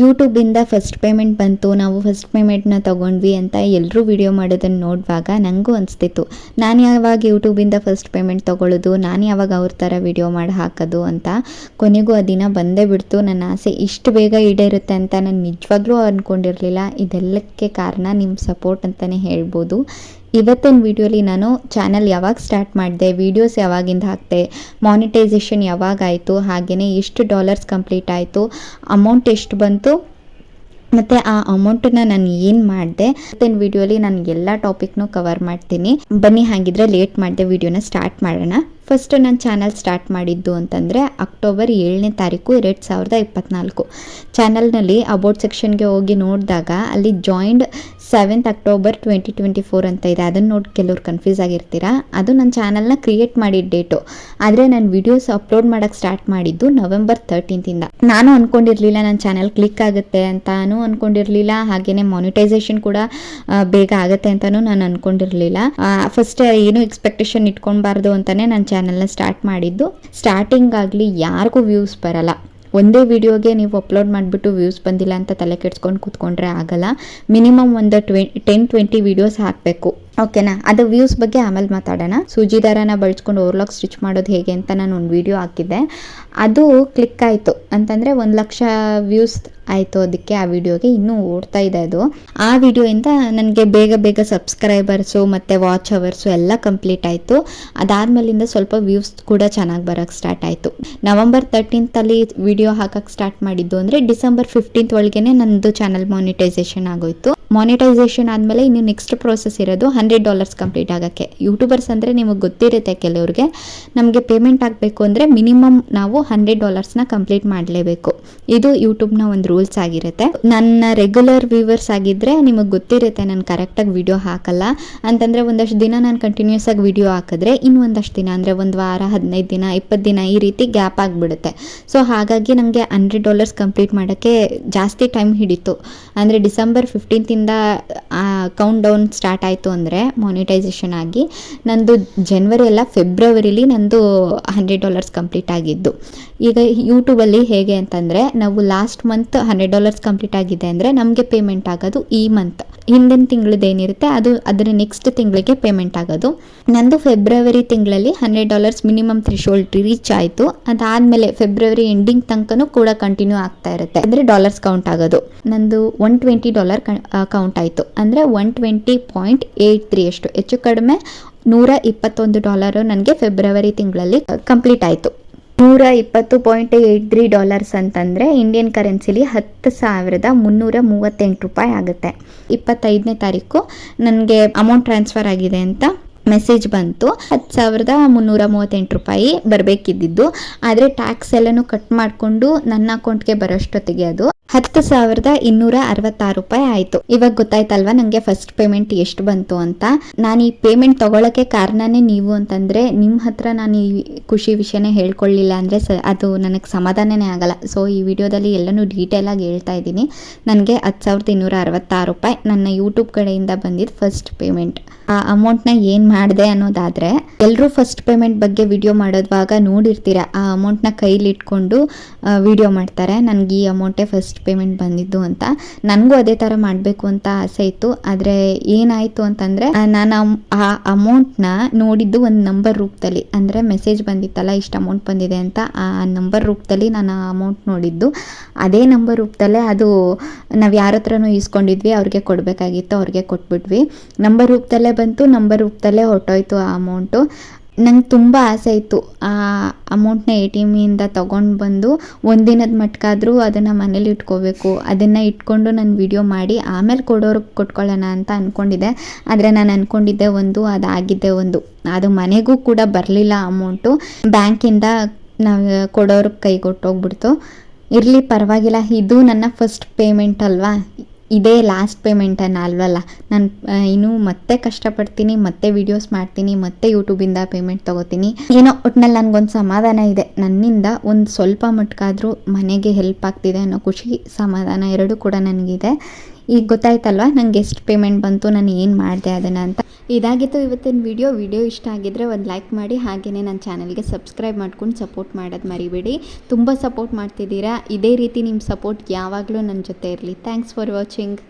ಯೂಟ್ಯೂಬಿಂದ first payment ಬಂತು, ನಾವು first ಪೇಮೆಂಟ್ನ ತೊಗೊಂಡ್ವಿ ಅಂತ ಎಲ್ಲರೂ ವಿಡಿಯೋ ಮಾಡೋದನ್ನು ನೋಡುವಾಗ ನನಗೂ ಅನಿಸ್ತಿತ್ತು. ನಾನು ಯಾವಾಗ ಯೂಟ್ಯೂಬಿಂದ ಫಸ್ಟ್ ಪೇಮೆಂಟ್ ತೊಗೊಳ್ಳೋದು ನಾನು ಯಾವಾಗ ಅವ್ರ ಥರ ವಿಡಿಯೋ ಮಾಡಿ ಹಾಕೋದು ಅಂತ ಕೊನೆಗೂ ಆ ದಿನ ಬಂದೇ ಬಿಡ್ತು. ನನ್ನ ಆಸೆ ಇಷ್ಟು ಬೇಗ ಈಡೇರುತ್ತೆ ಅಂತ ನಾನು ನಿಜವಾಗ್ಲೂ ಅಂದ್ಕೊಂಡಿರಲಿಲ್ಲ ಇದೆಲ್ಲಕ್ಕೆ ಕಾರಣ ನಿಮ್ಮ ಸಪೋರ್ಟ್ ಅಂತಲೇ ಹೇಳ್ಬೋದು. ಇವತ್ತಿನ ವಿಡಿಯೋಲಿ ನಾನು ಚಾನಲ್ ಯಾವಾಗ ಸ್ಟಾರ್ಟ್ ಮಾಡಿದೆ ವೀಡಿಯೋಸ್ ಯಾವಾಗಿಂದ ಹಾಕಿದೆ ಮಾನಿಟೈಸೇಷನ್ ಯಾವಾಗ ಆಯಿತು ಹಾಗೆಯೇ ಎಷ್ಟು ಡಾಲರ್ಸ್ ಕಂಪ್ಲೀಟ್ ಆಯಿತು ಅಮೌಂಟ್ ಎಷ್ಟು ಬಂತು, ಮತ್ತು ಆ ಅಮೌಂಟನ್ನು ನಾನು ಏನು ಮಾಡಿದೆ, ಇವತ್ತಿನ ವಿಡಿಯೋಲಿ ನಾನು ಎಲ್ಲ ಟಾಪಿಕ್ನೂ ಕವರ್ ಮಾಡ್ತೀನಿ. ಬನ್ನಿ ಹಾಗಿದ್ರೆ ಲೇಟ್ ಮಾಡಿದೆ ವಿಡಿಯೋನ ಸ್ಟಾರ್ಟ್ ಮಾಡೋಣ. ಫಸ್ಟ್ ನಾನು ಚಾನಲ್ ಸ್ಟಾರ್ಟ್ ಮಾಡಿದ್ದು ಅಂತಂದರೆ ಅಕ್ಟೋಬರ್ ಏಳನೇ ತಾರೀಕು ಎರಡು ಸಾವಿರದ ಇಪ್ಪತ್ತ್ನಾಲ್ಕು ಚಾನಲ್ನಲ್ಲಿ ಅಬೌಟ್ ಸೆಕ್ಷನ್ಗೆ ಹೋಗಿ ನೋಡಿದಾಗ ಅಲ್ಲಿ joined seventh October twenty twenty four ಅಂತ ಇದೆ. ಅದನ್ನು ನೋಡಿ ಕೆಲವ್ರು ಕನ್ಫ್ಯೂಸ್ ಆಗಿರ್ತೀರಾ? ಅದು ನನ್ನ ಚಾನಲ್ನ ಕ್ರಿಯೇಟ್ ಮಾಡಿದ ಡೇಟು ಆದರೆ ನಾನು ವಿಡಿಯೋಸ್ ಅಪ್ಲೋಡ್ ಮಾಡೋಕ್ಕೆ ಸ್ಟಾರ್ಟ್ ಮಾಡಿದ್ದು ನವೆಂಬರ್ ತರ್ಟೀನ್ತಿಂದ ನಾನು ಅಂದ್ಕೊಂಡಿರಲಿಲ್ಲ ನನ್ನ ಚಾನಲ್ ಕ್ಲಿಕ್ ಆಗುತ್ತೆ ಅಂತಾನು ಅಂದ್ಕೊಂಡಿರಲಿಲ್ಲ ಹಾಗೆಯೇ ಮಾನಿಟೈಸೇಷನ್ ಕೂಡ ಬೇಗ ಆಗುತ್ತೆ ಅಂತಲೂ ನಾನು ಅಂದ್ಕೊಂಡಿರಲಿಲ್ಲ ಫಸ್ಟ್ ಏನು ಎಕ್ಸ್ಪೆಕ್ಟೇಷನ್ ಇಟ್ಕೊಬಾರ್ದು ಅಂತಲೇ ನನ್ನ ಚಾನಲ್ನ ಸ್ಟಾರ್ಟ್ ಮಾಡಿದ್ದು. ಸ್ಟಾರ್ಟಿಂಗ್ ಆಗಲಿ ಯಾರಿಗೂ ವ್ಯೂಸ್ ಬರಲ್ಲ. ಒಂದೇ ವಿಡಿಯೋಗೆ ನೀವು ಅಪ್ಲೋಡ್ ಮಾಡಿಬಿಟ್ಟು ವ್ಯೂಸ್ ಬಂದಿಲ್ಲ ಅಂತ ತಲೆ ಕೆಡ್ಸ್ಕೊಂಡು ಕೂತ್ಕೊಂಡ್ರೆ ಆಗಲ್ಲ. ಮಿನಿಮಮ್ ಒಂದು ಟ್ವೆ ಟೆನ್, ಟ್ವೆಂಟಿ ವೀಡಿಯೋಸ್ ಹಾಕಬೇಕು. ಓಕೆನಾ? ಅದು ವ್ಯೂಸ್ ಬಗ್ಗೆ ಆಮೇಲೆ ಮಾತಾಡೋಣ. ಸೂಜಿ ದಾರನ ಬಳಸ್ಕೊಂಡು ಓವರ್ಲಾಕ್ ಸ್ಟಿಚ್ ಮಾಡೋದು ಹೇಗೆ ಅಂತ ನಾನು ಒಂದು ವಿಡಿಯೋ ಹಾಕಿದ್ದೆ. ಅದು ಕ್ಲಿಕ್ ಆಯಿತು. ಅಂತಂದರೆ ಒಂದು ಲಕ್ಷ ವ್ಯೂಸ್ ಆಯಿತು ಅದಕ್ಕೆ ಆ ವಿಡಿಯೋಗೆ ಇನ್ನೂ ಓಡ್ತಾ ಇದೆ ಅದು. ಆ ವಿಡಿಯೋಯಿಂದ ನನಗೆ ಬೇಗ ಬೇಗ ಸಬ್ಸ್ಕ್ರೈಬರ್ಸು ಮತ್ತು ವಾಚ್ ಅವರ್ಸು ಎಲ್ಲ ಕಂಪ್ಲೀಟ್ ಆಯಿತು. ಅದಾದಮೇಲಿಂದ ಸ್ವಲ್ಪ ವ್ಯೂಸ್ ಕೂಡ ಚೆನ್ನಾಗಿ ಬರೋಕ್ಕೆ ಸ್ಟಾರ್ಟ್ ಆಯಿತು. ನವಂಬರ್ ತರ್ಟೀನ್ತಲ್ಲಿ ವಿಡಿಯೋ ಹಾಕಕ್ಕೆ ಸ್ಟಾರ್ಟ್ ಮಾಡಿದ್ದು ಅಂದರೆ ಡಿಸೆಂಬರ್ ಫಿಫ್ಟೀನ್ತ್ ಒಳಗೇ ನನ್ನದು ಚಾನಲ್ ಮಾನಿಟೈಸೇಷನ್ ಆಗೋಯ್ತು. ಮಾನಿಟೈಸೇಷನ್ ಆದಮೇಲೆ ಇನ್ನು ನೆಕ್ಸ್ಟ್ ಪ್ರೋಸೆಸ್ ಇರೋದು ಹಂಡ್ರೆಡ್ ಡಾಲರ್ಸ್ ಕಂಪ್ಲೀಟ್ ಆಗೋಕ್ಕೆ. ಯೂಟ್ಯೂಬರ್ಸ್ ಅಂದರೆ ನಿಮಗೆ ಗೊತ್ತಿರುತ್ತೆ ಕೆಲವ್ರಿಗೆ, ನಮಗೆ ಪೇಮೆಂಟ್ ಆಗಬೇಕು ಅಂದರೆ ಮಿನಿಮಮ್ ನಾವು ಹಂಡ್ರೆಡ್ ಡಾಲರ್ಸ್ನ ಕಂಪ್ಲೀಟ್ ಮಾಡಲೇಬೇಕು. ಇದು ಯೂಟ್ಯೂಬ್ನ ಒಂದು ರೂಲ್ಸ್ ಆಗಿರುತ್ತೆ. ನನ್ನ ರೆಗ್ಯುಲರ್ ವ್ಯೂವರ್ಸ್ ಆಗಿದ್ದರೆ ನಿಮಗೆ ಗೊತ್ತಿರುತ್ತೆ ನಾನು ಕರೆಕ್ಟಾಗಿ ವಿಡಿಯೋ ಹಾಕಲ್ಲ. ಅಂತಂದರೆ ಒಂದಷ್ಟು ದಿನ ನಾನು ಕಂಟಿನ್ಯೂಸ್ ಆಗಿ ವಿಡಿಯೋ ಹಾಕಿದ್ರೆ ಇನ್ನು ಒಂದಷ್ಟು ದಿನ, ಅಂದರೆ ಒಂದು ವಾರ, ಹದಿನೈದು ದಿನ ಇಪ್ಪತ್ತು ದಿನ ಈ ರೀತಿ ಗ್ಯಾಪ್ ಆಗಿಬಿಡುತ್ತೆ. ಸೊ ಹಾಗಾಗಿ ನನಗೆ ಹಂಡ್ರೆಡ್ ಡಾಲರ್ಸ್ ಕಂಪ್ಲೀಟ್ ಮಾಡೋಕ್ಕೆ ಜಾಸ್ತಿ ಟೈಮ್ ಹಿಡಿತು. ಅಂದರೆ ಡಿಸೆಂಬರ್ ಫಿಫ್ಟೀನ್ತಿಂದ ಕೌಂಟ್ ಡೌನ್ ಸ್ಟಾರ್ಟ್ ಆಯಿತು ಅಂದರೆ ಮಾನಿಟೈಸೇಷನ್ ಆಗಿ ನಂದು ಜನ್ವರಿ ಎಲ್ಲ ಫೆಬ್ರವರಿಲಿ ನಂದು ಹಂಡ್ರೆಡ್ ಡಾಲರ್ಸ್ ಕಂಪ್ಲೀಟ್ ಆಗಿದ್ದು. ಈಗ ಯೂಟ್ಯೂಬಲ್ಲಿ ಹೇಗೆ ಅಂತಂದರೆ, ನಾವು last month hundred dollars complete ಆಗಿದೆ ಅಂದರೆ ನಮಗೆ ಪೇಮೆಂಟ್ ಆಗೋದು ಈ ಮಂತ್ ಹಿಂದಿನ ತಿಂಗಳದ್ದು ಏನಿರುತ್ತೆ, ಅದು ಅದರ ನೆಕ್ಸ್ಟ್ ತಿಂಗಳಿಗೆ ಪೇಮೆಂಟ್ ಆಗೋದು. ನಂದು ಫೆಬ್ರವರಿ ತಿಂಗಳಲ್ಲಿ hundred dollars minimum threshold reach ಆಯಿತು. ಅದಾದಮೇಲೆ ಫೆಬ್ರವರಿ ಎಂಡಿಂಗ್ ತನಕನೂ ಕೂಡ ಕಂಟಿನ್ಯೂ ಆಗ್ತಾ ಇರುತ್ತೆ. ಅಂದರೆ ಡಾಲರ್ಸ್ ಕೌಂಟ್ ಆಗೋದು. ನಂದು ಒನ್ ಟ್ವೆಂಟಿ ಡಾಲರ್ ಕೌಂಟ್ ಆಯಿತು. ಅಂದರೆ one twenty point eight three ಅಷ್ಟು. ಹೆಚ್ಚು ಕಡಿಮೆ ನೂರ ಇಪ್ಪತ್ತೊಂದು ಡಾಲರು ನನಗೆ ಫೆಬ್ರವರಿ ತಿಂಗಳಲ್ಲಿ ಕಂಪ್ಲೀಟ್ ಆಯಿತು. ನೂರ ಇಪ್ಪತ್ತು ಪಾಯಿಂಟ್ ಏಯ್ಟ್ ತ್ರೀ ಡಾಲರ್ಸ್ ಅಂತಂದರೆ ಇಂಡಿಯನ್ ಕರೆನ್ಸಿಲಿ ಹತ್ತು ಸಾವಿರದ ಮುನ್ನೂರ ಮೂವತ್ತೆಂಟು ರೂಪಾಯಿ ಆಗುತ್ತೆ. ಇಪ್ಪತ್ತೈದನೇ ತಾರೀಕು ನನಗೆ ಅಮೌಂಟ್ ಟ್ರಾನ್ಸ್ಫರ್ ಆಗಿದೆ ಅಂತ ಮೆಸೇಜ್ ಬಂತು. ಹತ್ತು ಸಾವಿರದ ಮುನ್ನೂರ ಮೂವತ್ತೆಂಟು ರೂಪಾಯಿ ಬರಬೇಕಿದ್ದಿದ್ದು. ಆದರೆ ಟ್ಯಾಕ್ಸ್ ಎಲ್ಲನೂ ಕಟ್ ಮಾಡಿಕೊಂಡು ನನ್ನ ಅಕೌಂಟ್ಗೆ ಬರೋಷ್ಟೊತ್ತಿಗೆ ಅದು ಹತ್ತು ಸಾವಿರದ ಇನ್ನೂರ ಅರವತ್ತಾರು ರೂಪಾಯಿ ಆಯಿತು. ಇವಾಗ ಗೊತ್ತಾಯ್ತಲ್ವಾ ನನಗೆ ಫಸ್ಟ್ ಪೇಮೆಂಟ್ ಎಷ್ಟು ಬಂತು ಅಂತ? ನಾನು ಈ ಪೇಮೆಂಟ್ ತಗೊಳಕ್ಕೆ ಕಾರಣನೇ ನೀವು ಅಂತಂದರೆ ನಿಮ್ಮ ಹತ್ರ ನಾನು ಈ ಖುಷಿ ವಿಷಯನೇ ಹೇಳ್ಕೊಳ್ಳಿಲ್ಲ ಅಂದರೆ ಅದು ನನಗೆ ಸಮಾಧಾನನೇ ಆಗಲ್ಲ. ಸೊ ಈ ವಿಡಿಯೋದಲ್ಲಿ ಎಲ್ಲನೂ ಡೀಟೇಲಾಗಿ ಹೇಳ್ತಾ ಇದ್ದೀನಿ. ನನಗೆ ಹತ್ತು ಸಾವಿರದ ಇನ್ನೂರ ಅರವತ್ತಾರು ರೂಪಾಯಿ ನನ್ನ ಯೂಟ್ಯೂಬ್ ಕಡೆಯಿಂದ ಬಂದಿದ್ದು ಫಸ್ಟ್ ಪೇಮೆಂಟ್ ಆ ಅಮೌಂಟ್ನ ಏನು ಮಾಡಿದೆ ಅನ್ನೋದಾದರೆ ಎಲ್ಲರೂ ಫಸ್ಟ್ ಪೇಮೆಂಟ್ ಬಗ್ಗೆ ವಿಡಿಯೋ ಮಾಡೋದ್ವಾಗ ನೋಡಿರ್ತೀರ, ಆ ಅಮೌಂಟ್ನ ಕೈಲಿ ಇಟ್ಕೊಂಡು ವಿಡಿಯೋ ಮಾಡ್ತಾರೆ. ನನಗೆ ಈ ಅಮೌಂಟೇ ಫಸ್ಟ್ ಪೇಮೆಂಟ್ ಬಂದಿದ್ದು ಅಂತ. ನನಗೂ ಅದೇ ಥರ ಮಾಡಬೇಕು ಅಂತ ಆಸೆ ಇತ್ತು. ಆದರೆ ಏನಾಯಿತು ಅಂತಂದರೆ ನಾನು ಆ ಅಮೌಂಟ್ನ ನೋಡಿದ್ದು ಒಂದು ನಂಬರ್ ರೂಪದಲ್ಲಿ. ಅಂದರೆ ಮೆಸೇಜ್ ಬಂದಿತ್ತಲ್ಲ, ಇಷ್ಟು ಅಮೌಂಟ್ ಬಂದಿದೆ ಅಂತ ಆ ನಂಬರ್ ರೂಪದಲ್ಲಿ ನಾನು ಆ ಅಮೌಂಟ್ ನೋಡಿದ್ದು. ಅದೇ ನಂಬರ್ ರೂಪದಲ್ಲೇ ಅದು ನಾವು ಯಾರ ಹತ್ರನೂ ಇಸ್ಕೊಂಡಿದ್ವಿ ಅವ್ರಿಗೆ ಕೊಡಬೇಕಾಗಿತ್ತು, ಅವ್ರಿಗೆ ಕೊಟ್ಬಿಟ್ವಿ. ನಂಬರ್ ರೂಪದಲ್ಲೇ ಬಂತು ನಂಬರ್ ರೂಪದಲ್ಲೇ ಹೊರ್ಟೋಯ್ತು ಆ ಅಮೌಂಟು ನಂಗೆ ತುಂಬ ಆಸೆ ಇತ್ತು. ಆ ಅಮೌಂಟ್ನ ಎ ಟಿ ಎಮ್ಮಿಂದ ತೊಗೊಂಡು ಬಂದು ಒಂದಿನದ ಮಟ್ಕಾದರೂ ಅದನ್ನು ಮನೇಲಿ ಇಟ್ಕೋಬೇಕು. ಅದನ್ನು ಇಟ್ಕೊಂಡು ನಾನು ವಿಡಿಯೋ ಮಾಡಿ ಆಮೇಲೆ ಕೊಡೋರ್ಗೆ ಕೊಟ್ಕೊಳ್ಳೋಣ ಅಂತ ಅಂದ್ಕೊಂಡಿದ್ದೆ ಆದರೆ ನಾನು ಅಂದ್ಕೊಂಡಿದ್ದೆ ಒಂದು ಅದಾಗಿದ್ದೆ ಒಂದು. ಅದು ಮನೆಗೂ ಕೂಡ ಬರಲಿಲ್ಲ ಅಮೌಂಟು ಬ್ಯಾಂಕಿಂದ ನಾವು ಕೊಡೋರಿಗೆ ಕೈ ಕೊಟ್ಟೋಗ್ಬಿಡ್ತು ಇರಲಿ ಪರವಾಗಿಲ್ಲ, ಇದು ನನ್ನ ಫಸ್ಟ್ ಪೇಮೆಂಟ್ ಅಲ್ವಾ? ಇದೇ ಲಾಸ್ಟ್ ಪೇಮೆಂಟ್ ಅಲ್ವಲ್ಲ? ನಾನು ಇನ್ನೂ ಮತ್ತೆ ಕಷ್ಟಪಡ್ತೀನಿ, ಮತ್ತೆ ವಿಡಿಯೋಸ್ ಮಾಡ್ತೀನಿ, ಮತ್ತೆ ಯೂಟ್ಯೂಬಿಂದ ಪೇಮೆಂಟ್ ತೊಗೋತೀನಿ. ಏನೋ ಒಟ್ನಲ್ಲಿ ನನಗೊಂದು ಸಮಾಧಾನ ಇದೆ. ನನ್ನಿಂದ ಒಂದು ಸ್ವಲ್ಪ ಮಟ್ಕಾದರೂ ಮನೆಗೆ ಹೆಲ್ಪ್ ಆಗ್ತಿದೆ ಅನ್ನೋ ಖುಷಿ ಸಮಾಧಾನ ಎರಡೂ ಕೂಡ ನನಗಿದೆ. ಈಗ ಗೊತ್ತಾಯ್ತಲ್ವಾ ನಂಗೆ ಎಷ್ಟು ಪೇಮೆಂಟ್ ಬಂತು, ನಾನು ಏನು ಮಾಡಿದೆ ಅದನ್ನು ಅಂತ. ಇದಾಗಿತ್ತು ಇವತ್ತಿನ ವಿಡಿಯೋ ವಿಡಿಯೋ ಇಷ್ಟ ಆಗಿದ್ರೆ ಒಂದು ಲೈಕ್ ಮಾಡಿ ಹಾಗೆಯೇ ನನ್ನ ಚಾನಲ್ಗೆ ಸಬ್ಸ್ಕ್ರೈಬ್ ಮಾಡ್ಕೊಂಡು ಸಪೋರ್ಟ್ ಮಾಡೋದು ಮರಿಬೇಡಿ. ತುಂಬ ಸಪೋರ್ಟ್ ಮಾಡ್ತಿದ್ದೀರಾ. ಇದೇ ರೀತಿ ನಿಮ್ಮ ಸಪೋರ್ಟ್ ಯಾವಾಗಲೂ ನನ್ನ ಜೊತೆ ಇರಲಿ. Thanks for watching